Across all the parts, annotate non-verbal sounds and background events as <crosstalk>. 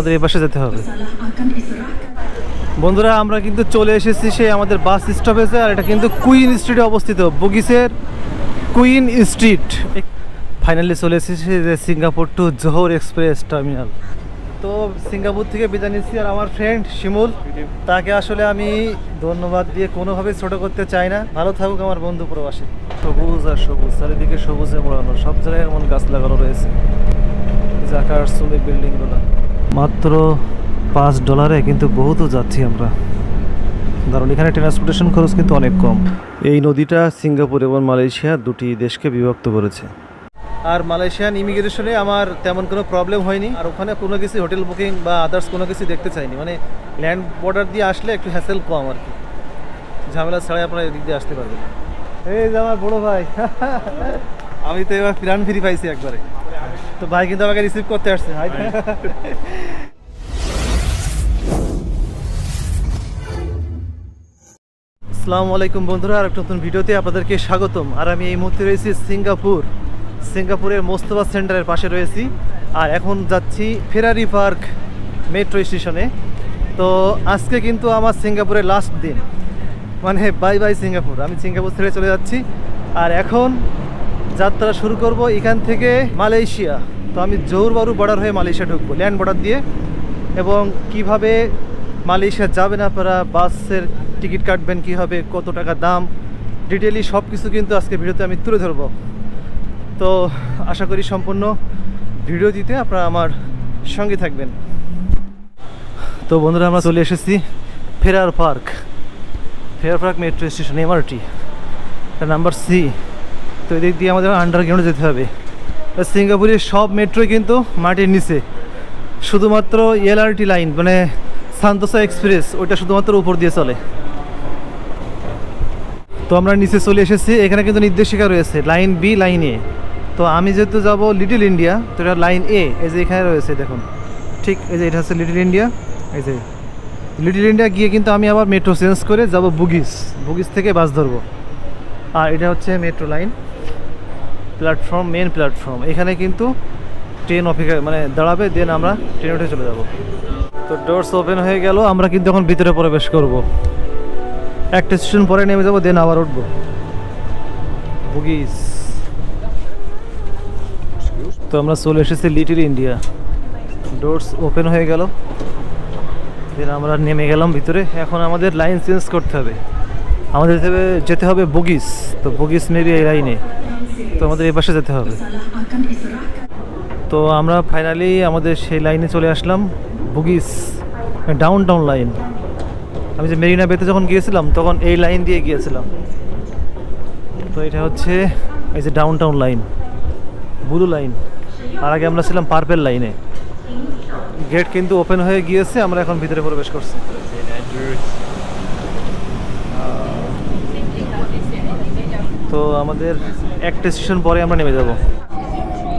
আমাদের এই পাশে যেতে হবে। বন্ধুরা, আমরা কিন্তু চলে এসেছি সেই আমাদের বাস স্টপেজে আর এটা কিন্তু কুইন স্ট্রিটে অবস্থিত, বুগিসের কুইন স্ট্রিট ফাইনালি চলে এসেছি যে Singapore to Johor express terminal তো সিঙ্গাপুর থেকে বিদায় নিচ্ছি, আর আমার ফ্রেন্ড শিমুল, তাকে আসলে আমি ধন্যবাদ দিয়ে কোনোভাবেই ছোট করতে চাই না। ভালো থাকুক আমার বন্ধু প্রবাসী। সবুজ আর সবুজ, চারিদিকে সবুজে মোড়ানো, সব জায়গায় এমন গাছ লাগানো রয়েছে। জাকার সুন্দর বিল্ডিংগুলো মাত্র পাঁচ ডলারে কিন্তু বহুত যাচ্ছি আমরা। কারণ এখানে ট্রান্সপোর্টেশন খরচ কিন্তু অনেক কম। এই নদীটা সিঙ্গাপুর এবং মালয়েশিয়া দুটি দেশকে বিভক্ত করেছে। আর মালয়েশিয়ান ইমিগ্রেশনে আমার তেমন কোনো প্রবলেম হয়নি। আর ওখানে কোনো কিছু হোটেল বুকিং বা আদার্স কোনো কিছু দেখতে চাইনি। মানে ল্যান্ড বর্ডার দিয়ে আসলে একটু হ্যাসেল কম আর কি। ঝামেলা ছাড়াই আপনারা এদিক দিয়ে আসতে পারবেন। এই যে আমার বড় ভাই। আমি তো এবার প্রাণ ফ্রি পাইছি একবারে। তো ভাই কিন্তু আমাকে রিসিভ করতে আসছে হাই আসসালামু আলাইকুম বন্ধুরা আর একটা নতুন ভিডিওতে আপনাদেরকে স্বাগতম। আর আমি এই মুহূর্তে রয়েছি সিঙ্গাপুর। সিঙ্গাপুরের মোস্তফা সেন্টারের পাশে রয়েছি। আর এখন যাচ্ছি ফেরারি পার্ক মেট্রো স্টেশনে। তো আজকে কিন্তু আমার সিঙ্গাপুরের লাস্ট দিন। মানে বাই বাই সিঙ্গাপুর। আমি সিঙ্গাপুর ছেড়ে চলে যাচ্ছি। আর এখন যাত্রা শুরু করব এখান থেকে মালয়েশিয়া। তো আমি জৌরবারু বর্ডার হয়ে মালয়েশিয়া ঢুকবো ল্যান্ড বর্ডার দিয়ে। এবং কীভাবে মালয়েশিয়া যাবেন আপনারা, বাসের টিকিট কাটবেন কীভাবে, কত টাকা দাম ডিটেলি সব কিছু কিন্তু আজকে ভিডিওতে আমি তুলে ধরবো। তো আশা করি সম্পূর্ণ ভিডিও দিতে আপনারা আমার সঙ্গে থাকবেন। তো বন্ধুরা, আমরা চলে এসেছি Farrer park. Farrer park metro station MRT number C তো এদিক দিয়ে আমাদের আন্ডারগ্রাউন্ডে যেতে হবে। সিঙ্গাপুরের সব মেট্রো কিন্তু মাটির নিচে। শুধুমাত্র এলআরটি লাইন মানে সান্তোসা এক্সপ্রেস ওইটা শুধুমাত্র উপর দিয়ে চলে। তো আমরা নিচে চলে এসেছি, এখানে কিন্তু নির্দেশিকা রয়েছে লাইন বি লাইন এ তো আমি যেহেতু যাব লিটল ইন্ডিয়া তো এটা লাইন এ এই যে এখানে রয়েছে, দেখুন। ঠিক, এই যে এটা হচ্ছে লিটল ইন্ডিয়া এই যে। লিটল ইন্ডিয়া গিয়ে কিন্তু আমি আবার মেট্রো চেঞ্জ করে যাব বুগিস বুগিস থেকে বাস ধরবো। আর এটা হচ্ছে metro line platform main platform এখানে কিন্তু ট্রেন অপেক্ষা মানে দাঁড়াবে দেন আমরা ট্রেন উঠে চলে যাব। তো ডোরস ওপেন হয়ে গেল, আমরা কিন্তু এখন ভিতরে প্রবেশ করব। একটা স্টেশন পরে নেমে যাব দেন আবার উঠবো। বুগিস তো আমরা চলে এসেছি লিটিল ইন্ডিয়া ডোরস ওপেন হয়ে গেল। দেন আমরা নেমে গেলাম ভিতরে। এখন আমাদের লাইন চেঞ্জ করতে হবে। আমাদের যেতে হবে বগিস তো বগিস মেবি এই লাইনে তো আমাদের এই পাশে যেতে হবে। তো আমরা ফাইনালি আমাদের সেই লাইনে চলে আসলাম বুগিস ডাউন টাউন লাইন আমি যে মেরিনা বেতে যখন গিয়েছিলাম, তখন এই লাইন দিয়ে গিয়েছিলাম। তো এটা হচ্ছে এই যে down town line blue line আর আগে আমরা ছিলাম পার্পেল লাইনে গেট কিন্তু ওপেন হয়ে গিয়েছে, আমরা এখন ভিতরে প্রবেশ করছি। তো আমাদের একটা স্টেশন পরে আমরা নেমে যাব।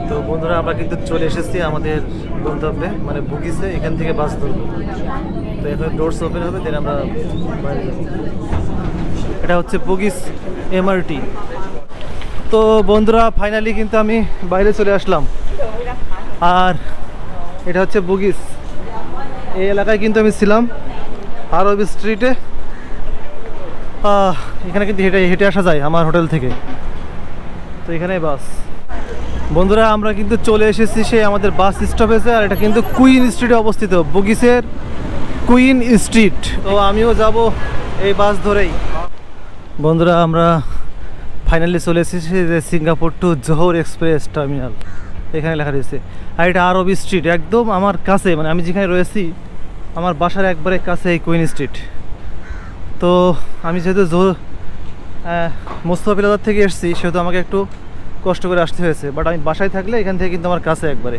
তো বন্ধুরা, আমরা কিন্তু চলে এসেছি আমাদের গন্তব্যে মানে বুকিসে এখান থেকে বাস ধরবো। তো এখন ডোরস ওপেন হবে দেন আমরা বাইরে যাব। এটা হচ্ছে বুগিস এমআরটি তো বন্ধুরা ফাইনালি কিন্তু আমি বাইরে চলে আসলাম। আর এটা হচ্ছে বুগিস। এই এলাকায় কিন্তু আমি ছিলাম আরব স্ট্রিটে এখানে কিন্তু হেঁটে হেঁটে আসা যায় আমার হোটেল থেকে। তো এখানে বাস। বন্ধুরা, আমরা কিন্তু চলে এসেছি সেই আমাদের বাস স্টপেজে, আর এটা কিন্তু কুইন স্ট্রিটে অবস্থিত, বুগিসের কুইন স্ট্রিট। তো আমিও যাব এই বাস ধরেই। বন্ধুরা, আমরা ফাইনালি চলে এসেছি যে Singapore to Johor express terminal. এখানে লেখা রয়েছে, আর এটা আরব স্ট্রিট, একদম আমার কাছে মানে আমি যেখানে রয়েছি, আমার বাসার একবারে কাছে এই কুইন স্ট্রিট। তো আমি যেহেতু জোর মোস্তফা পিলাদার থেকে এসেছি, সেহেতু আমাকে একটু কষ্ট করে আসতে হয়েছে। বাট আমি বাসায় থাকলে এখান থেকে কিন্তু আমার কাছে একবারে।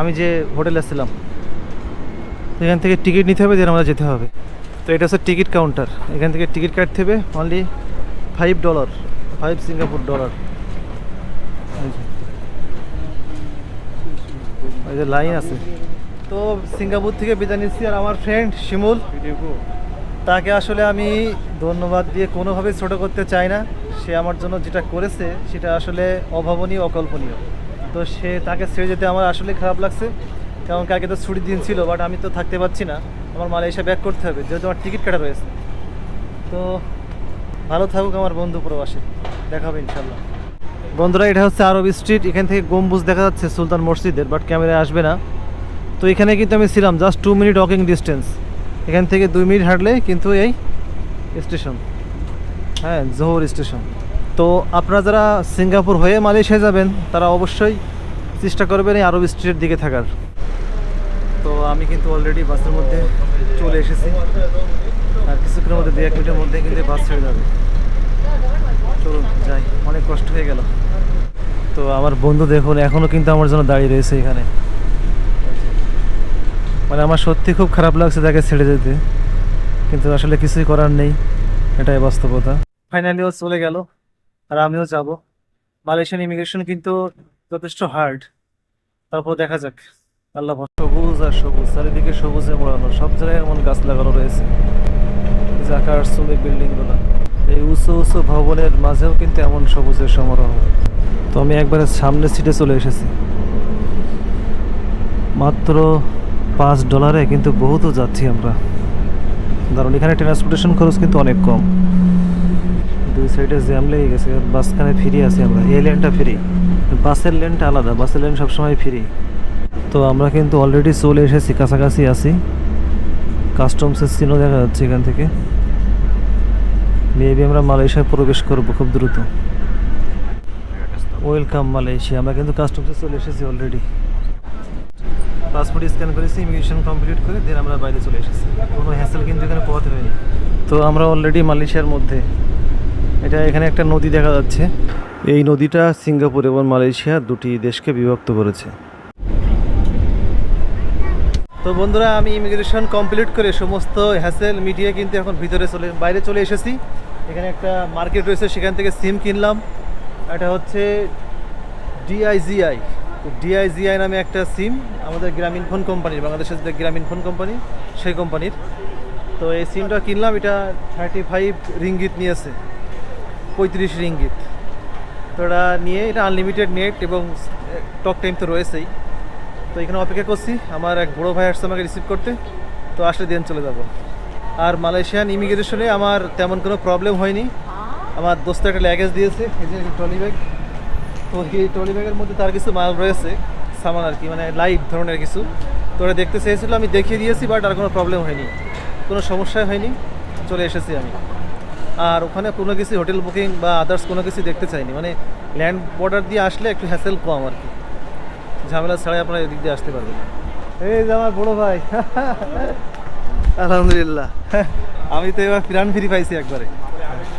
আমি যে হোটেলে ছিলাম, এখান থেকে টিকিট নিতে হবে, দেন আমরা যেতে হবে। তো এটা হচ্ছে টিকিট কাউন্টার। এখান থেকে টিকিট কাটতে হবে only five dollar five Singapore dollar যে। লাইন আছে। তো সিঙ্গাপুর থেকে বিদায় নিচ্ছি, আর আমার ফ্রেন্ড শিমুল। তাকে আসলে আমি ধন্যবাদ দিয়ে কোনোভাবেই ছোট করতে চাই না। সে আমার জন্য যেটা করেছে, সেটা আসলে অভাবনীয়, অকল্পনীয়। তো সে তাকে ছেড়ে যেতে আমার আসলে খারাপ লাগছে। কারণ কালকে তো ছুটির দিন ছিল, বাট আমি তো থাকতে পারছি না। আমার মালয়েশিয়া ব্যাক করতে হবে, যেহেতু আমার টিকিট কাটা রয়েছে তো ভালো থাকুক আমার বন্ধু প্রবাসে। দেখা হবে ইনশাল্লাহ বন্ধুরা, এটা হচ্ছে আরব স্ট্রিট। এখান থেকে গম্বুজ দেখা যাচ্ছে সুলতান মসজিদের, বাট ক্যামেরায় আসবে না। তো এখানে কিন্তু আমি ছিলাম, just two minute walking distance এখান থেকে দুই মিনিট হাঁটলে কিন্তু এই স্টেশন। হ্যাঁ জোহর স্টেশন। তো আপনারা যারা সিঙ্গাপুর হয়ে মালয়েশিয়া যাবেন, তারা অবশ্যই চেষ্টা করবেন এই আরব স্ট্রিটের দিকে থাকার। তো আমি কিন্তু অলরেডি বাসের মধ্যে চলে এসেছি। আর কিছুক্ষণের মধ্যে দু এক মিনিটের মধ্যে কিন্তু বাস ছেড়ে যাবে। চলুন, যাই। অনেক কষ্ট হয়ে গেল। তো আমার বন্ধু দেখুন এখনও কিন্তু আমার জন্য দাঁড়িয়ে রয়েছে এখানে। মানে আমার সত্যি খুব খারাপ লাগছে তাকে ছেড়ে যেতে। কিন্তু আসলে কিছুই করার নেই। এটাই বাস্তবতা। ফাইনালি ও চলে গেল, আর আমিও যাব। মালয়েশিয়ান ইমিগ্রেশন কিন্তু যথেষ্ট হার্ড তারপর দেখা যাক। আল্লাহ সবুজ আর সবুজ, চারিদিকে সবুজে মোড়ানো, সব জায়গায় এমন গাছ লাগানো রয়েছে। জাকার শ্রমিক বিল্ডিংগুলো। এই উঁচু উঁচু ভবনের মাঝেও কিন্তু এমন সবুজের সমারোহ। তো আমি একবারে সামনের সিটে চলে এসেছি। মাত্র পাঁচ ডলারে, কিন্তু বহুতও যাচ্ছি আমরা। কারণ এখানে ট্রান্সপোর্টেশন খরচ কিন্তু অনেক কম। দুই সাইডে জ্যাম লেগে গেছে বাসখানে ফ্রি আছি আমরা। এই লেনটা ফ্রি বাসের লেনটা আলাদা, বাসের লেন সবসময় ফ্রি তো আমরা কিন্তু অলরেডি চলে এসেছি, কাছাকাছি আছি। কাস্টমসের চিহ্ন দেখা যাচ্ছে এখান থেকে। মেবি আমরা মালয়েশিয়ায় প্রবেশ করব খুব দ্রুত। Welcome Malaysia. আমরা কিন্তু কাস্টমসে চলে এসেছি অলরেডি পাসপোর্ট স্ক্যান করেছি ইমিগ্রেশন কমপ্লিট করে দেন আমরা বাইরে চলে এসেছি। কোনো হ্যাসেল কিন্তু এখানে পোহাতে হয়নি। তো আমরা অলরেডি মালয়েশিয়ার মধ্যে। এটা এখানে একটা নদী দেখা যাচ্ছে। এই নদীটা সিঙ্গাপুর এবং মালয়েশিয়া দুটি দেশকে বিভক্ত করেছে। তো বন্ধুরা, আমি ইমিগ্রেশন কমপ্লিট করে সমস্ত হ্যাসেল মিটিয়ে কিন্তু এখন ভিতরে চলে, বাইরে চলে এসেছি। এখানে একটা মার্কেট রয়েছে, সেখান থেকে সিম কিনলাম। এটা হচ্ছে ডিআইজিআই ডিআইজিআই নামে একটা সিম আমাদের গ্রামীণ ফোন কোম্পানির বাংলাদেশের যে গ্রামীণ ফোন কোম্পানি সেই কোম্পানির তো এই সিমটা কিনলাম, এটা থার্টি ফাইভ রিঙ্গিত নিয়েছে, পঁয়ত্রিশ রিঙ্গিত তো এটা নিয়ে, এটা আনলিমিটেড নেট এবং টক টাইম তো রয়েছেই। তো এখানে অপেক্ষা করছি, আমার এক বড় ভাই আসছে আমাকে রিসিভ করতে। তো আসলে দিন চলে যাব। আর মালয়েশিয়ান ইমিগ্রেশনে আমার তেমন কোনো প্রবলেম হয়নি। আমার দোস্ত একটা ল্যাগেজ দিয়েছে, এই যে ট্রলি ব্যাগ। তো এই ট্রলি ব্যাগের মধ্যে তার কিছু মাল রয়েছে সামান আর কি মানে লাইট ধরনের কিছু। তো ওরা দেখতে চেয়েছিল আমি দেখিয়ে দিয়েছি বাট আর কোনো প্রবলেম হয়নি। কোনো সমস্যাই হয়নি চলে এসেছি আমি। আর ওখানে কোনো কিছু হোটেল বুকিং বা আদার্স কোনো কিছু দেখতে চাইনি। মানে ল্যান্ড বর্ডার দিয়ে আসলে একটু হ্যাসেল কম আর কি। ঝামেলা ছাড়াই আপনারা এদিক দিয়ে আসতে পারবেন। এই যে আমার বড় ভাই। <laughs> আলহামদুলিল্লাহ। আমি তো এবার প্রাণ ফ্রি পাইছি একবারে।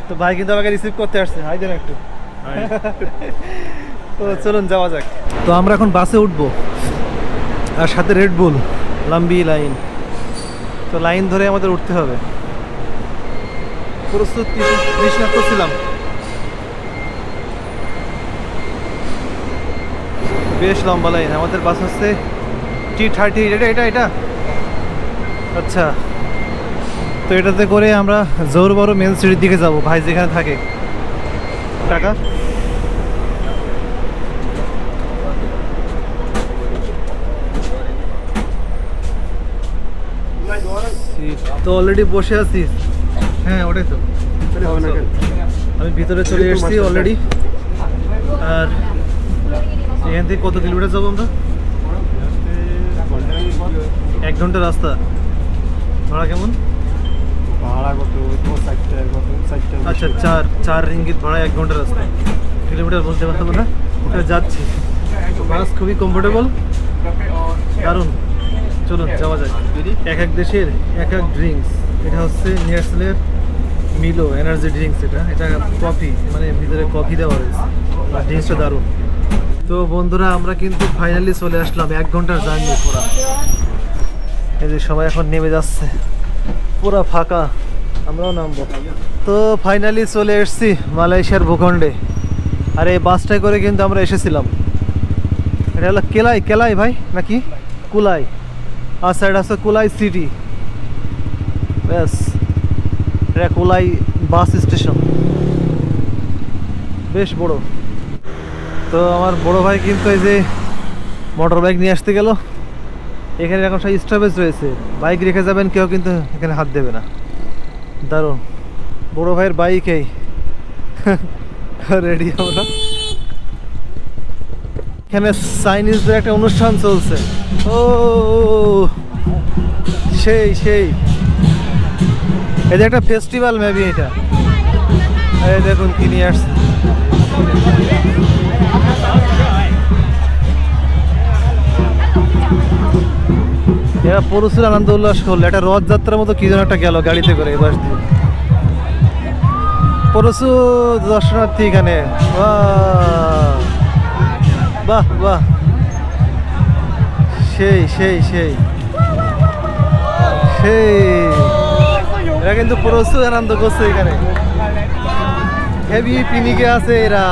তো ভাই কিন্তু আমাকে রিসিভ করতে আসছে। হাই দেন একটু। তো চলুন, যাওয়া যাক। তো আমরা এখন বাসে উঠবো আর সাথে রেড বুল লাম্বি লাইন। তো লাইন ধরে আমাদের উঠতে হবে। প্রস্তুত তৃষ্ণা করছিলাম বেশ লম্বা লাইন, আমাদের বাস হচ্ছে টি থার্টি এটা এটা এটা? আচ্ছা। তো এটাতে করে আমরা জোর বড় মেন সিটির দিকে যাব, ভাই যেখানে থাকে। টাকা? তো অলরেডি বসে আছি। হ্যাঁ ওটাই তো। আমি ভিতরে চলে এসেছি অলরেডি আর এখান থেকে কত কিলোমিটার যাব আমরা? এক ঘণ্টা রাস্তা। ভাড়া কেমন? ভাড়া কত? আচ্ছা চার চার রিঙ্গিত ভাড়া এক ঘণ্টা রাস্তা। কিলোমিটার বলতে পারব না ওটা যাচ্ছি। বাস খুবই কমফোর্টেবল দারুণ। চলুন যাওয়া যায় এক এক দেশের এক এক ড্রিঙ্কস এটা হচ্ছে নেসলের মিলো এনার্জি ড্রিঙ্কস এটা। এটা কফি মানে ভিতরে কফি দেওয়া রয়েছে। ড্রিঙ্কসটা দারুণ। তো বন্ধুরা আমরা কিন্তু ফাইনালি চলে আসলাম এক ঘণ্টার জার্নি পুরা। এই যে সবাই এখন নেমে যাচ্ছে। পুরা ফাঁকা। আমরাও নামবো। তো ফাইনালি চলে এসেছি মালয়েশিয়ার ভূখণ্ডে। আর এই বাসটায় করে কিন্তু আমরা এসেছিলাম। এটা হলো কেলাই কেলাই ভাই নাকি? কুলাই। আর সাইড আছে কুলাই সিটি ব্যাস, এটা কুলাই বাস স্টেশন বেশ বড়। তো আমার বড় ভাই কিন্তু এই যে মোটর বাইক নিয়ে আসতে গেল। এখানে এখন সব স্টপেজ রয়েছে। বাইক রেখে যাবেন, কেউ কিন্তু এখানে হাত দেবে না। দারুণ। বড় ভাইয়ের বাইকেই রেডি <laughs> আমরা। এখানে চাইনিজদের একটা অনুষ্ঠান চলছে। ও, সেই সেই। এটা একটা ফেস্টিভ্যাল মেবি এটা। এই দেখুন, কি নিয়ে আসছে। এরা প্রচুর আনন্দ উল্লাস করল। একটা রথযাত্রার মতো কি যেন একটা গেল গাড়িতে করে এবার দিয়ে। প্রচুর দর্শনার্থী এখানে। বাহ বাহ বাহ। সেই সেই সেই। সেই। এরা কিন্তু প্রচুর আনন্দ করছে এখানে। হেভি পিনিকে আছে এরা।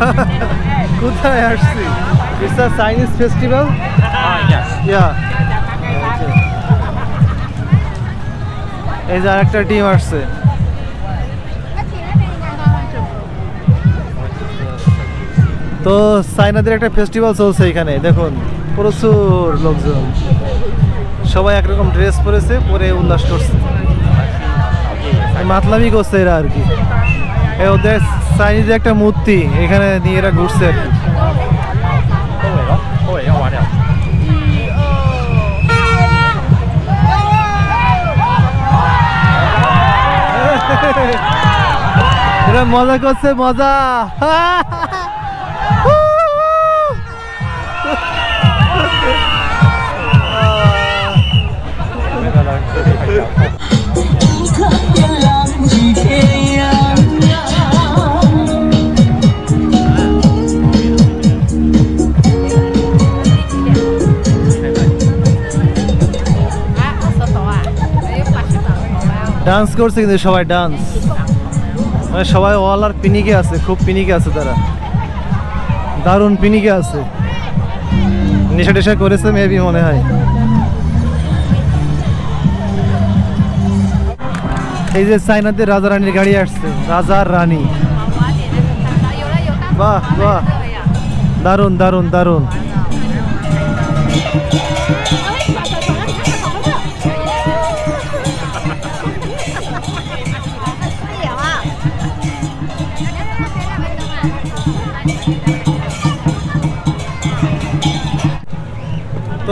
<laughs> কোথায় আসছি? ইটস আ চাইনিজ ফেস্টিভ্যাল এই যে আরেকটা টিম আসছে। তো চাইনাদের একটা ফেস্টিভ্যাল চলছে এখানে, দেখুন। প্রচুর লোকজন। সবাই একরকম ড্রেস পরেছে, পরে উল্লাস করছে। মাতলামি করছে এরা আর কি। ওদের চাইনিজ একটা মূর্তি, এখানে নিয়ে এরা ঘুরছে আর কি। এরা মজা করছে, মজা। ডান্স করছে কিন্তু সবাই ডান্স মানে সবাই অল আর পিনিকে আছে, খুব পিনিকে আছে তারা। দারুণ পিনিকে আছে। নেশা টেশা করেছে মেবি মনে হয়। এই যে চাইনাতে রাজা রানীর গাড়ি আসছে, রাজা রানী। বাহ বাহ। দারুণ দারুণ দারুণ।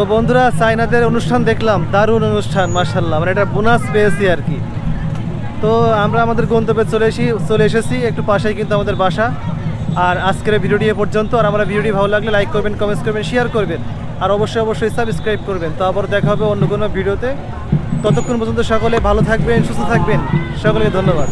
তো বন্ধুরা চাইনাদের অনুষ্ঠান দেখলাম, দারুণ অনুষ্ঠান মার্শাল্লাহ মানে এটা বোনাস পেয়েছি আর কি। তো আমরা আমাদের গন্তব্যে চলে এসি, চলে এসেছি, একটু পাশেই কিন্তু আমাদের বাসা। আর আজকের ভিডিওটি এ পর্যন্ত, আর আমরা ভিডিওটি ভালো লাগলে লাইক করবেন কমেন্টস করবেন শেয়ার করবেন। আর অবশ্যই অবশ্যই সাবস্ক্রাইব করবেন। তো আবার দেখা হবে অন্য কোনো ভিডিওতে। ততক্ষণ পর্যন্ত সকলে ভালো থাকবেন, সুস্থ থাকবেন। সকলকে ধন্যবাদ।